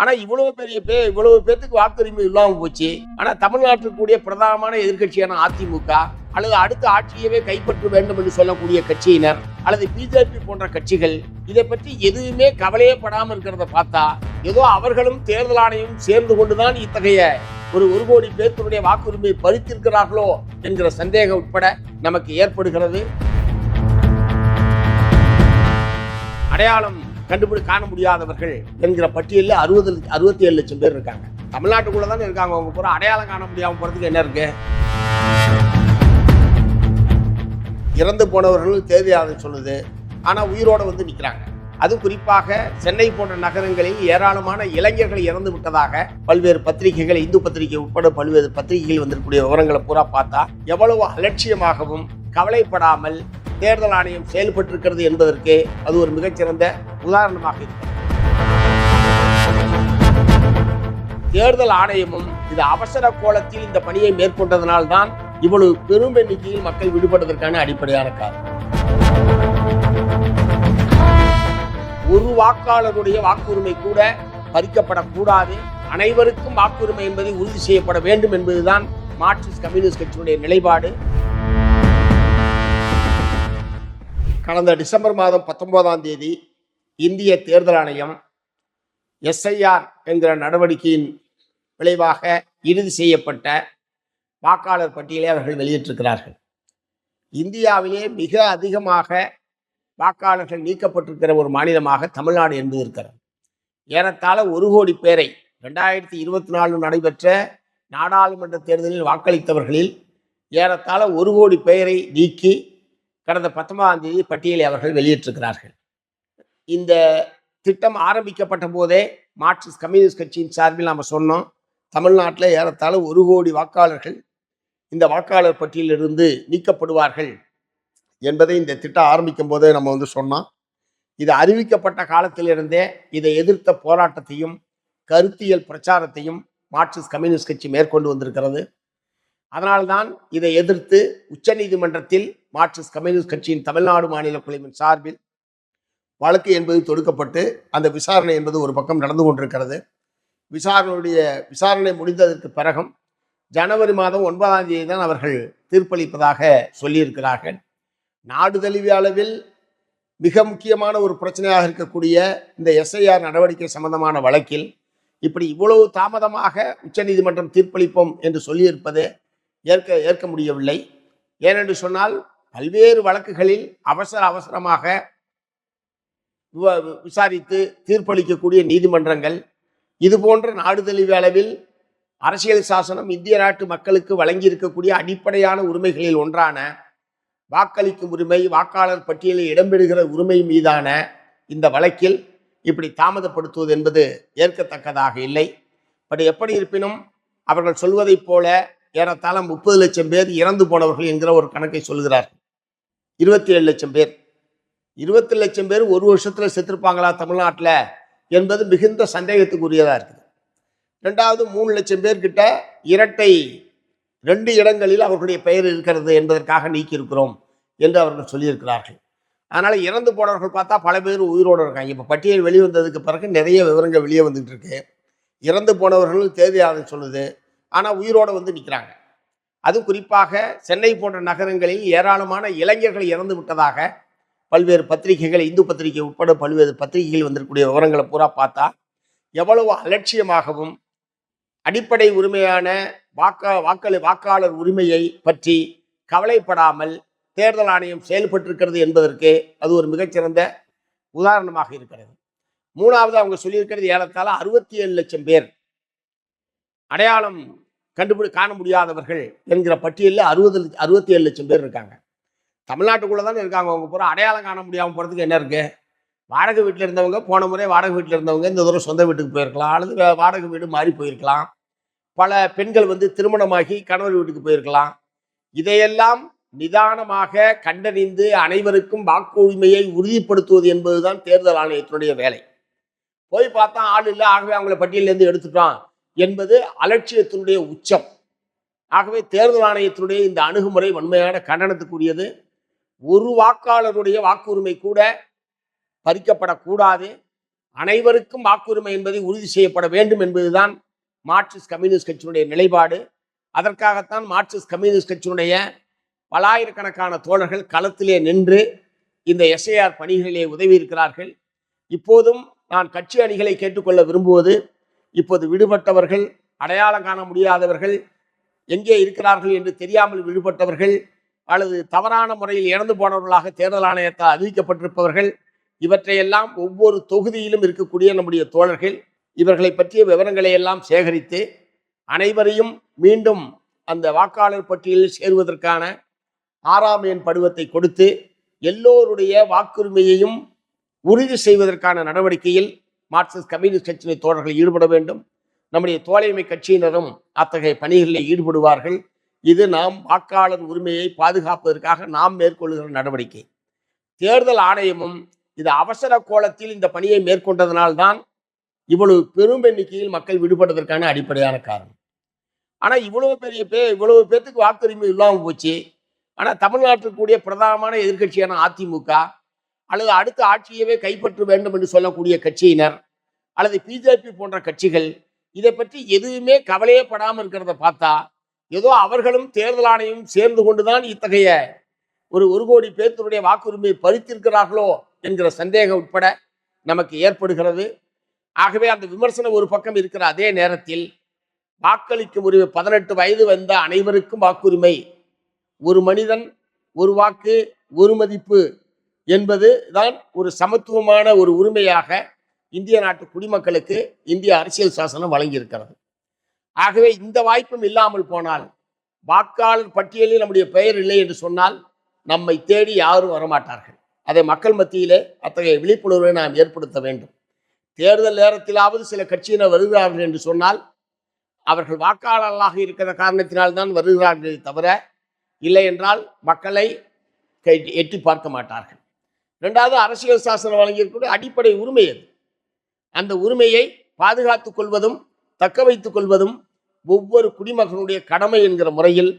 ஆனால் இவ்வளவு பெரிய பே இவ்வளவு பேர்த்துக்கு வாக்குரிமை இல்லாமல் போச்சு. ஆனால் தமிழ்நாட்டில் கூடிய பிரதானமான எதிர்க்கட்சியான அதிமுக அல்லது அடுத்த ஆட்சியவே கைப்பற்ற வேண்டும் என்று சொல்லக்கூடிய கட்சியினர் அல்லது பிஜேபி போன்ற கட்சிகள் இதை பற்றி எதுவுமே கவலையே படாமல் இருக்கிறத பார்த்தா ஏதோ அவர்களும் தேர்தல் ஆணையம் சேர்ந்து கொண்டுதான் இத்தகைய ஒரு ஒரு கோடி பேர்த்தினுடைய வாக்குரிமையை பறித்திருக்கிறார்களோ என்கிற சந்தேகம் உட்பட நமக்கு ஏற்படுகிறது. அடையாளம் கண்டுபிடி காண முடியாதவர்கள் என்கிற பட்டியலில் அறுபது அறுபத்தி ஏழு லட்சம் பேர் இருக்காங்க. தமிழ்நாட்டுக்குள்ள தானே இருக்காங்க. அவங்க பூரா அடையாளம் காண முடியாமல் போகிறதுக்கு என்ன இருக்கு? இறந்து போனவர்கள் தேவையானது சொல்லுது. ஆனால் உயிரோடு வந்து நிற்கிறாங்க அது குறிப்பாக சென்னை போன்ற நகரங்களில் ஏராளமான இளைஞர்கள் இறந்து விட்டதாக பல்வேறு பத்திரிகைகள் இந்து பத்திரிகை உட்பட பல்வேறு பத்திரிகைகள் வந்திருக்கக்கூடிய விவரங்களை பூரா பார்த்தா எவ்வளவு அலட்சியமாகவும் கவலைப்படாமல் தேர்தல் ஆணையம் செயல்பட்டிருக்கிறது என்பதற்கு அது ஒரு மிகச்சிறந்த உதாரணமாக இருக்கிறது. தேர்தல் ஆணையமும் இது அவசர கோலத்தில் இந்த பணியை மேற்கொண்டதனால்தான் இவ்வளவு பெரும் எண்ணிக்கையில் மக்கள் விடுபட்டதற்கான அடிப்படையான காரணம். ஒரு வாக்காளருடைய வாக்குரிமை கூட பறிக்கப்படக்கூடாது. அனைவருக்கும் வாக்குரிமை என்பதை உறுதி செய்யப்பட வேண்டும் என்பதுதான் மார்க்சிஸ்ட் கம்யூனிஸ்ட் கட்சியினுடைய நிலைப்பாடு. கடந்த டிசம்பர் மாதம் பத்தொன்பதாம் தேதி இந்திய தேர்தல் ஆணையம் எஸ்ஐஆர் என்கிற நடவடிக்கையின் விளைவாக இறுதி செய்யப்பட்ட வாக்காளர் பட்டியலை அவர்கள் வெளியிட்டிருக்கிறார்கள். இந்தியாவிலே மிக அதிகமாக வாக்காளர்கள் நீக்கப்பட்டிருக்கிற ஒரு மாநிலமாக தமிழ்நாடு என்பது இருக்கிறது. ஏறத்தாழ ஒரு கோடி பேரை ரெண்டாயிரத்தி இருபத்தி நாலு நடைபெற்ற நாடாளுமன்ற தேர்தலில் வாக்களித்தவர்களில் ஏறத்தாழ ஒரு கோடி பேரை நீக்கி கடந்த பத்தொன்பதாம் தேதி பட்டியலை அவர்கள் வெளியிட்டிருக்கிறார்கள். இந்த திட்டம் ஆரம்பிக்கப்பட்ட போதே மார்க்சிஸ்ட் கம்யூனிஸ்ட் கட்சியின் சார்பில் நாம் சொன்னோம் தமிழ்நாட்டில் ஏறத்தாழ ஒரு கோடி வாக்காளர்கள் இந்த வாக்காளர் பட்டியலிருந்து நீக்கப்படுவார்கள் என்பதை இந்த திட்டம் ஆரம்பிக்கும் போதே நம்ம வந்து சொன்னோம். இது அறிவிக்கப்பட்ட காலத்திலிருந்தே இதை எதிர்த்த போராட்டத்தையும் கருத்தியல் பிரச்சாரத்தையும் மார்க்சிஸ்ட் கம்யூனிஸ்ட் கட்சி மேற்கொண்டு வந்திருக்கிறது. அதனால்தான் இதை எதிர்த்து உச்சநீதிமன்றத்தில் மார்க்சிஸ்ட் கம்யூனிஸ்ட் கட்சியின் தமிழ்நாடு மாநில குழுவின் சார்பில் வழக்கு என்பது தொடுக்கப்பட்டு அந்த விசாரணை என்பது ஒரு பக்கம் நடந்து கொண்டிருக்கிறது. விசாரணையுடைய விசாரணை முடிந்ததற்கு பிறகும் ஜனவரி மாதம் ஒன்பதாம் தேதி தான் அவர்கள் தீர்ப்பளிப்பதாக சொல்லியிருக்கிறார்கள். நாடு தழுவிய அளவில் மிக முக்கியமான ஒரு பிரச்சனையாக இருக்கக்கூடிய இந்த எஸ்ஐஆர் நடவடிக்கை சம்பந்தமான வழக்கில் இப்படி இவ்வளவு தாமதமாக உச்சநீதிமன்றம் தீர்ப்பளிப்போம் என்று சொல்லியிருப்பது ஏற்க ஏற்க முடியவில்லை. ஏனென்று சொன்னால் பல்வேறு வழக்குகளில் அவசர அவசரமாக விசாரித்து தீர்ப்பளிக்கக்கூடிய நீதிமன்றங்கள் இது போன்ற அளவில் அரசியல் சாசனம் இந்திய நாட்டு மக்களுக்கு வழங்கியிருக்கக்கூடிய அடிப்படையான உரிமைகளில் ஒன்றான வாக்களிக்கும் உரிமை வாக்காளர் பட்டியலில் இடம்பெறுகிற உரிமை மீதான இந்த வழக்கில் இப்படி தாமதப்படுத்துவது என்பது ஏற்கத்தக்கதாக இல்லை. பட் எப்படி இருப்பினும் அவர்கள் சொல்வதைப் போல ஏறத்தாழ முப்பது லட்சம் பேர் இறந்து போனவர்கள் என்கிற ஒரு கணக்கை சொல்கிறார் இருபத்தி ஏழு லட்சம் பேர். இருபத்தி லட்சம் பேர் ஒரு வருஷத்தில் செத்துருப்பாங்களா தமிழ்நாட்டில் என்பது மிகுந்த சந்தேகத்துக்குரியதாக இருக்குது. ரெண்டாவது மூணு லட்சம் பேர்கிட்ட இரட்டை ரெண்டு இடங்களில் அவர்களுடைய பெயர் இருக்கிறது என்பதற்காக நீக்கியிருக்கிறோம் என்று அவர்கள் சொல்லியிருக்கிறார்கள். அதனால் இறந்து போனவர்கள் பார்த்தா பல பேர் உயிரோடு இருக்காங்க. இப்போ பட்டியல் வெளிவந்ததுக்கு பிறகு நிறைய விவரங்கள் வெளியே வந்துகிட்டு இருக்கு. இறந்து போனவர்களும் தேவையானது சொல்லுது. ஆனால் உயிரோடு வந்து நிற்கிறாங்க அது குறிப்பாக சென்னை போன்ற நகரங்களில் ஏராளமான இளைஞர்கள் இறந்து விட்டதாக பல்வேறு பத்திரிகைகள் இந்து பத்திரிகை உட்பட பல்வேறு பத்திரிகைகள் வந்திருக்கக்கூடிய விவரங்களை பூரா பார்த்தா எவ்வளவு அலட்சியமாகவும் அடிப்படை உரிமையான வாக்கா வாக்களி வாக்காளர் உரிமையை பற்றி கவலைப்படாமல் தேர்தல் ஆணையம் செயல்பட்டிருக்கிறது என்பதற்கு அது ஒரு மிகச்சிறந்த உதாரணமாக இருக்கிறது. மூணாவது அவங்க சொல்லியிருக்கிறது ஏறத்தாழ அறுபத்தி ஏழு லட்சம் பேர் அடையாளம் கண்டுபிடி காண முடியாதவர்கள் என்கிற பட்டியலில் அறுபது அறுபத்தி ஏழு லட்சம் பேர் இருக்காங்க. தமிழ்நாட்டுக்குள்ளே தானே இருக்காங்க அவங்க பூரா. அடையாளம் காண முடியாமல் போகிறதுக்கு என்ன இருக்குது வாடகை வீட்டில் இருந்தவங்க போன முறை வாடகை வீட்டில் இருந்தவங்க இந்த தூரம் சொந்த வீட்டுக்கு போயிருக்கலாம். அல்லது வாடகை வீடு மாறி போயிருக்கலாம். பல பெண்கள் வந்து திருமணமாகி கணவர் வீட்டுக்கு போயிருக்கலாம். இதையெல்லாம் நிதானமாக கண்டறிந்து அனைவருக்கும் வாக்குரிமையை உறுதிப்படுத்துவது என்பதுதான் தேர்தல் ஆணையத்தினுடைய வேலை. போய் பார்த்தா ஆள் இல்லை. ஆகவே அவங்கள பட்டியலேருந்து எடுத்துட்டோம் என்பது அலட்சியத்தினுடைய உச்சம். ஆகவே தேர்தல் ஆணையத்தினுடைய இந்த அணுகுமுறை வன்மையான கண்டனத்துக்குரியது. ஒரு வாக்காளருடைய வாக்குரிமை கூட பறிக்கப்படக்கூடாது. அனைவருக்கும் வாக்குரிமை என்பதை உறுதி செய்யப்பட வேண்டும் என்பதுதான் மார்க்சிஸ்ட் கம்யூனிஸ்ட் கட்சியினுடைய நிலைப்பாடு. அதற்காகத்தான் மார்க்சிஸ்ட் கம்யூனிஸ்ட் கட்சியினுடைய பலாயிரக்கணக்கான தோழர்கள் களத்திலே நின்று இந்த எஸ்ஐஆர் பணிகளிலே உதவி இருக்கிறார்கள் இப்போதும் நான் கட்சி அணிகளை கேட்டுக்கொள்ள விரும்புவது இப்போது விடுபட்டவர்கள் அடையாளம் காண முடியாதவர்கள் எங்கே இருக்கிறார்கள் என்று தெரியாமல் விடுபட்டவர்கள் அல்லது தவறான முறையில் இறந்து போனவர்களாக தேர்தல் ஆணையத்தால் அறிவிக்கப்பட்டிருப்பவர்கள் இவற்றையெல்லாம் ஒவ்வொரு தொகுதியிலும் இருக்கக்கூடிய நம்முடைய தோழர்கள் இவர்களை பற்றிய விவரங்களை எல்லாம் சேகரித்து அனைவரையும் மீண்டும் அந்த வாக்காளர் பட்டியலில் சேருவதற்கான ஆறாம் எண் படுவத்தை கொடுத்து எல்லோருடைய வாக்குரிமையையும் உறுதி செய்வதற்கான நடவடிக்கையில் மார்க்சிஸ்ட் கம்யூனிஸ்ட் கட்சியின் தோழர்கள் ஈடுபட வேண்டும். நம்முடைய தோழமை கட்சியினரும் அத்தகைய பணிகளில் ஈடுபடுவார்கள். இது நாம் வாக்காளர் உரிமையை பாதுகாப்பதற்காக நாம் மேற்கொள்கிற நடவடிக்கை. தேர்தல் ஆணையமும் இது அவசர கோலத்தில் இந்த பணியை மேற்கொண்டதனால்தான் இவ்வளவு பெரும் எண்ணிக்கையில் மக்கள் விடுபட்டதற்கான அடிப்படையான காரணம். ஆனால் இவ்வளவு பெரிய பே இவ்வளவு பேர்த்துக்கு வாக்குரிமை இல்லாமல் போச்சு. ஆனால் தமிழ்நாட்டில் கூடிய பிரதானமான எதிர்க்கட்சியான அதிமுக அல்லது அடுத்த ஆட்சியவே கைப்பற்ற வேண்டும் என்று சொல்லக்கூடிய கட்சியினர் அல்லது பிஜேபி போன்ற கட்சிகள் இதை பற்றி எதுவுமே கவலையே படாமல் இருக்கிறத பார்த்தா ஏதோ அவர்களும் தேர்தல் ஆணையம் சேர்ந்து கொண்டுதான் இத்தகைய ஒரு ஒரு கோடி பேர்த்தினுடைய வாக்குரிமையை பறித்திருக்கிறார்களோ என்கிற சந்தேகம் உட்பட நமக்கு ஏற்படுகிறது. ஆகவே அந்த விமர்சனம் ஒரு பக்கம் இருக்கிற அதே நேரத்தில் வாக்களிக்கும் உரிமை பதினெட்டு வயது வந்த அனைவருக்கும் வாக்குரிமை. ஒரு மனிதன் ஒரு வாக்கு ஒரு மதிப்பு என்பது தான் ஒரு சமத்துவமான ஒரு உரிமையாக இந்திய நாட்டு குடிமக்களுக்கு இந்திய அரசியல் சாசனம் வழங்கியிருக்கிறது. ஆகவே இந்த வாய்ப்பும் இல்லாமல் போனால் வாக்காளர் பட்டியலில் நம்முடைய பெயர் இல்லை என்று சொன்னால் நம்மை தேடி யாரும் வரமாட்டார்கள். அதை மக்கள் மத்தியிலே அத்தகைய விழிப்புணர்வை நாம் ஏற்படுத்த வேண்டும். தேர்தல் நேரத்திலாவது சில கட்சியினர் வருகிறார்கள் என்று சொன்னால் அவர்கள் வாக்காளர்களாக இருக்கிற காரணத்தினால்தான் வருகிறார்களே தவிர இல்லை என்றால் மக்களை கை- எட்டி பார்க்க மாட்டார்கள். ரெண்டாவது அரசியல் சாசனம் வழங்கியிருக்கக்கூடிய அடிப்படை உரிமை அது அந்த உரிமையை பாதுகாத்துக் கொள்வதும் தக்க வைத்துக் கொள்வதும் ஒவ்வொரு குடிமகனுடைய கடமை என்கிற முறையில்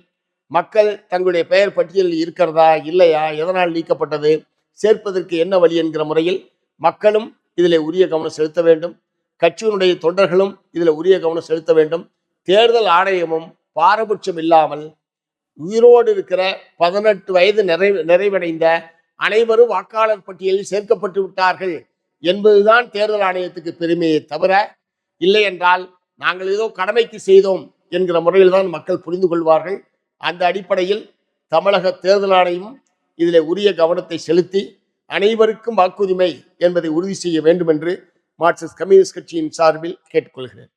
மக்கள் தங்களுடைய பெயர் பட்டியலில் இருக்கிறதா இல்லையா எதனால் நீக்கப்பட்டது சேர்ப்பதற்கு என்ன வழி என்கிற முறையில் மக்களும் இதில் உரிய கவனம் செலுத்த வேண்டும். கட்சியினுடைய தொண்டர்களும் இதில் உரிய கவனம் செலுத்த வேண்டும். தேர்தல் ஆணையமும் பாரபட்சம் இல்லாமல் உயிரோடு இருக்கிற பதினெட்டு வயது நிறைவு நிறைவடைந்த அனைவரும் வாக்காளர் பட்டியலில் சேர்க்கப்பட்டு விட்டார்கள் என்பதுதான் தேர்தல் ஆணையத்துக்கு பெருமையை தவிர இல்லை என்றால் நாங்கள் ஏதோ கடமைக்கு செய்தோம் என்கிற முறையில் தான் மக்கள் புரிந்து கொள்வார்கள். அந்த அடிப்படையில் தமிழக தேர்தல் ஆணையம் இதில் உரிய கவனத்தை செலுத்தி அனைவருக்கும் வாக்குரிமை என்பதை உறுதி செய்ய வேண்டும் என்று மார்க்சிஸ்ட் கம்யூனிஸ்ட் கட்சியின் சார்பில் கேட்டுக்கொள்கிறேன்.